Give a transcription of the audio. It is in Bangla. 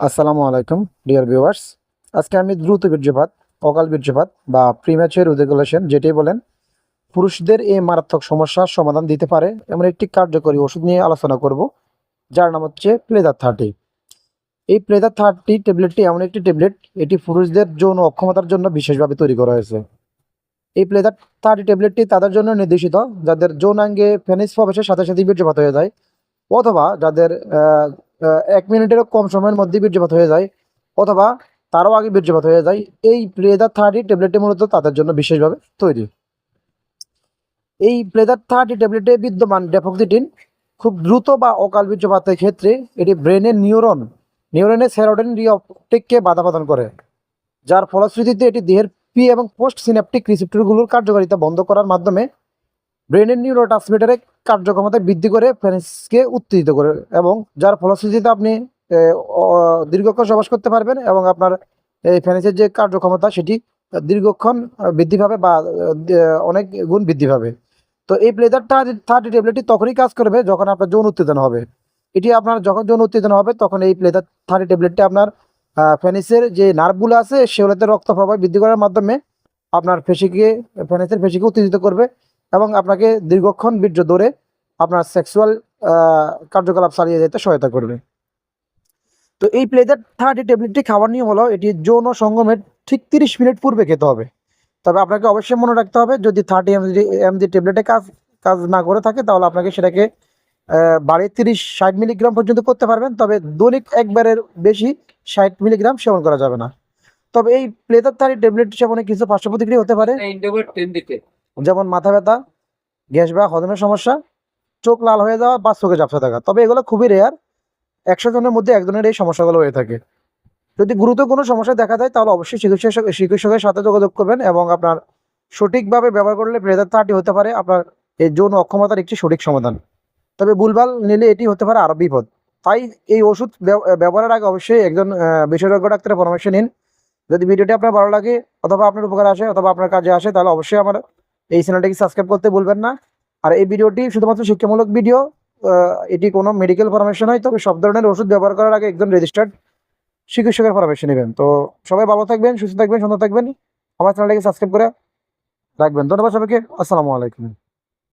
আসসালামু আলাইকুম, ডিয়ার ভিউয়ার্স। আজকে আমি দ্রুত বীর্যপাত, অকাল বীর্যপাত বা প্রিম্যাচের রেগুলেশন যেটাই বলেন, পুরুষদের এই মারাত্মক সমস্যার সমাধান দিতে পারে এমন একটি কার্যকরী ওষুধ নিয়ে আলোচনা করব, যার নাম হচ্ছে প্লেদার থার্টি। এই প্লেদার থার্টি ট্যাবলেটটি এমন একটি ট্যাবলেট, এটি পুরুষদের যৌন অক্ষমতার জন্য বিশেষভাবে তৈরি করা হয়েছে। এই প্লেদার থার্টি ট্যাবলেটটি তাদের জন্য নির্দেশিত, যাদের যৌনাঙ্গে ফেনিস প্রবেশের সাথে সাথে বীর্যপাত হয়ে যায়, অথবা যাদের এক মিনিটেরও কম সময়ের মধ্যে বীর্যপাত হয়ে যায়, অথবা তারও আগে বীর্যপাত হয়ে যায়। এই প্লেদার থার্টি ট্যাবলেটটি মূলত তাদের জন্য বিশেষভাবে তৈরি। এই প্লেদার থার্টি ট্যাবলেটে বিদ্যমান ডেফক্সিটিন খুব দ্রুত বা অকাল বীর্যপাতের ক্ষেত্রে এটি ব্রেনের নিউরন নিউরনের সেরোটিন রিঅপটেককে বাধা প্রদান করে, যার ফলশ্রুতিতে এটি দেহের পি এবং পোস্ট সিনাপটিক রিসেপ্টরগুলোর কার্যকারিতা বন্ধ করার মাধ্যমে ব্রেনের নিউরো ট্রান্সমিটারের কার্যক্ষমতা বৃদ্ধি করে ফেনিসকে উত্তেজিত করে এবং যার ফলশ্রুতিতে আপনি দীর্ঘক্ষণ সবাস করতে পারবেন এবং আপনার এই ফেনিসের যে কার্যক্ষমতা সেটি দীর্ঘক্ষণ বৃদ্ধি পাবে বা অনেক গুণ বৃদ্ধি পাবে। তো এই প্লেজারটা থার্টি ট্যাবলেটটি তখনই কাজ করবে যখন আপনার যৌন উত্তেজনা হবে। এটি আপনার যখন যৌন উত্তেজনা হবে তখন এই প্লেজার থার্টি ট্যাবলেটটি আপনার ফেনিসের যে নার্ভগুলো আছে সেগুলোতে রক্ত প্রবাহ বৃদ্ধি করার মাধ্যমে আপনার ফেসিকে ফেনিসের ফেসিকে উত্তেজিত করবে এবং আপনাকে দীর্ঘক্ষণ বীর্য ধরে আপনার সেক্সুয়াল কার্যকলাপ চালিয়ে যেতে সহায়তা করবে। তো এই প্লেজার থার্টি ট্যাবলেটটি খাওয়ার নিয়ম হলো, এটি যৌন সঙ্গমের ঠিক তিরিশ মিনিট পূর্বে খেতে হবে। তবে আপনাকে অবশ্যই মনে রাখতে হবে, যদি থার্টি এমজি এমজি ট্যাবলেটে কাজ কাজ না করে থাকে, তাহলে আপনাকে সেটাকে বাড়িয়ে তিরিশ, ষাট মিলিগ্রাম পর্যন্ত করতে পারবেন, তবে দৈনিক একবারের বেশি ষাট মিলিগ্রাম সেবন করা যাবে না। তবে এই প্লেজার থার্টি ট্যাবলেট সেবনে কিছু পার্শ্ব প্রতিক্রিয়া হতে পারে। যেমন মাথা ব্যথা, গ্যাস বা হজমের সমস্যা, চোখ লাল হয়ে যাওয়া বা চোখে ঝাপসা থাকা। তবে এগুলো খুবই রেয়ার একশো জনের মধ্যে একজনের এই সমস্যাগুলো হয়ে থাকে। যদি গুরুতর কোনো সমস্যা দেখা দেয়, তাহলে অবশ্যই চিকিৎসক, চিকিৎসকের সাথে যোগাযোগ করবেন এবং আপনার সঠিকভাবে ব্যবহার করলে প্রেদার থার্টি হতে পারে, আপনার এই যৌন অক্ষমতার একটি সঠিক সমাধান। তবে ভুলভাল নিলে এটি হতে পারে আরও বিপদ। তাই এই ওষুধ ব্যব- ব্যবহারের আগে অবশ্যই একজন বিশেষজ্ঞ ডাক্তারের পরামর্শ নিন। যদি ভিডিওটি আপনার ভালো লাগে, অথবা আপনার উপকার আসে, অথবা আপনার কাজে আসে, তাহলে অবশ্যই আমার এই চ্যানেলটিকে সাবস্ক্রাইব করতে ভুলবেন না। আর এই ভিডিওটি শুধুমাত্র শিক্ষামূলক ভিডিও এটি কোনো মেডিকেল পরামর্শ নয়, তবে সব ধরনের ওষুধ ব্যবহার করার আগে একজন রেজিস্টার্ড চিকিৎসকের পরামর্শ নেবেন। তো সবাই ভালো থাকবেন, সুস্থ থাকবেন, সুন্দর থাকবেন। আমার চ্যানেলটাকে সাবস্ক্রাইব করে রাখবেন। ধন্যবাদ সবাইকে। আসসালামু আলাইকুম।